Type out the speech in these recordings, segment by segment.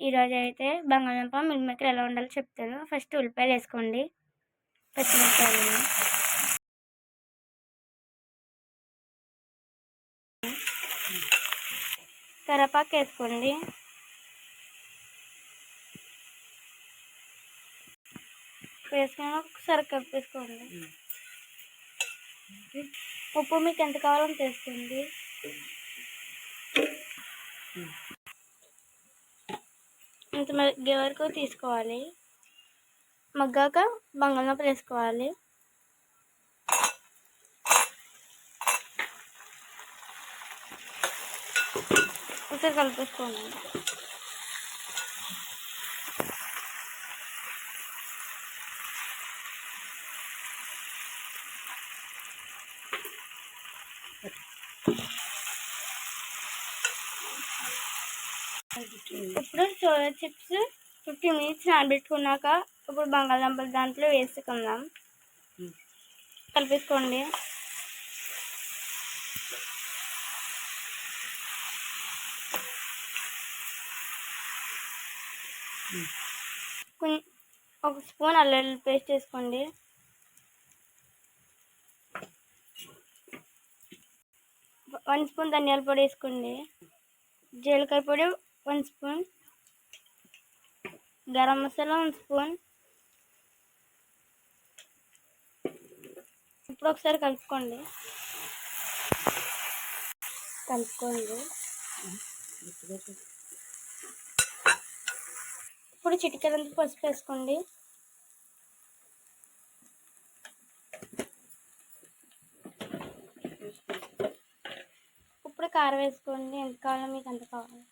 ఈరోజు అయితే బంగాళదుంప మిల్మేకర్ ఎలా ఉండాలో చెప్తాను. ఫస్ట్ ఉల్లిపాయలు వేసుకోండి. పచ్చిమిరపకాయలు. కరపాకు వేసుకోండి. వేసుకొని ఒకసారి కలిపేసుకోండి ఉప్పు మీకు ఎంత కావాలో తెలుస్తుంది ఇంత మగ్గే వరకు తీసుకోవాలి. మగ్గాక బంగాళదుంప వేసుకోవాలి. ఒకసారి కలిపేసుకోండి. ఇప్పుడు సోయా చిప్స్ ఫిఫ్టీన్ మినిట్స్ నానబెట్టుకున్నాక ఇప్పుడు బంగాళదుంపలు దాంట్లో వేసుకుందాం. కలిపేసుకోండి. కొన్- ఒక స్పూన్ అల్లం పేస్ట్ వేసుకోండి. వన్ స్పూన్ ధనియాల పొడి వేసుకోండి. జీలకర్ర పొడి one spoon garam masala one spoon. ఇప్పుడు ఒకసారి కలుపుకోండి. కలుపుకోండి. ఇప్పుడు చిటికలంతా పసుపు వేసుకోండి. ఇప్పుడు కారం వేసుకోండి. ఎంత కావాలో మీకు ఎంత కావాలి.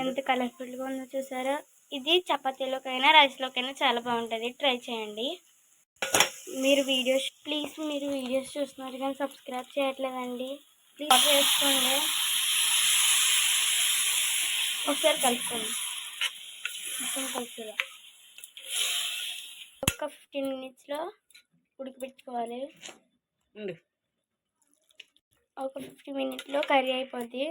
ఎంత కలర్ఫుల్గా ఉందో చూసారా? ఇది చపాతీలోకైనా రైస్లోకైనా చాలా బాగుంటుంది. ట్రై చేయండి. మీరు వీడియోస్ ప్లీజ్ మీరు వీడియోస్ చూస్తున్నారు కానీ సబ్స్క్రైబ్ చేయట్లేదండి. ప్లీజ్ చేసుకోండి. ఒకసారి కలుపుకోండి. మొత్తం కలుపుదా ఒక ఫిఫ్టీన్ మినిట్స్లో ఉడికిపెట్టుకోవాలి. ఒక ఫిఫ్టీ మినిట్లో కర్రీ అయిపోద్ది.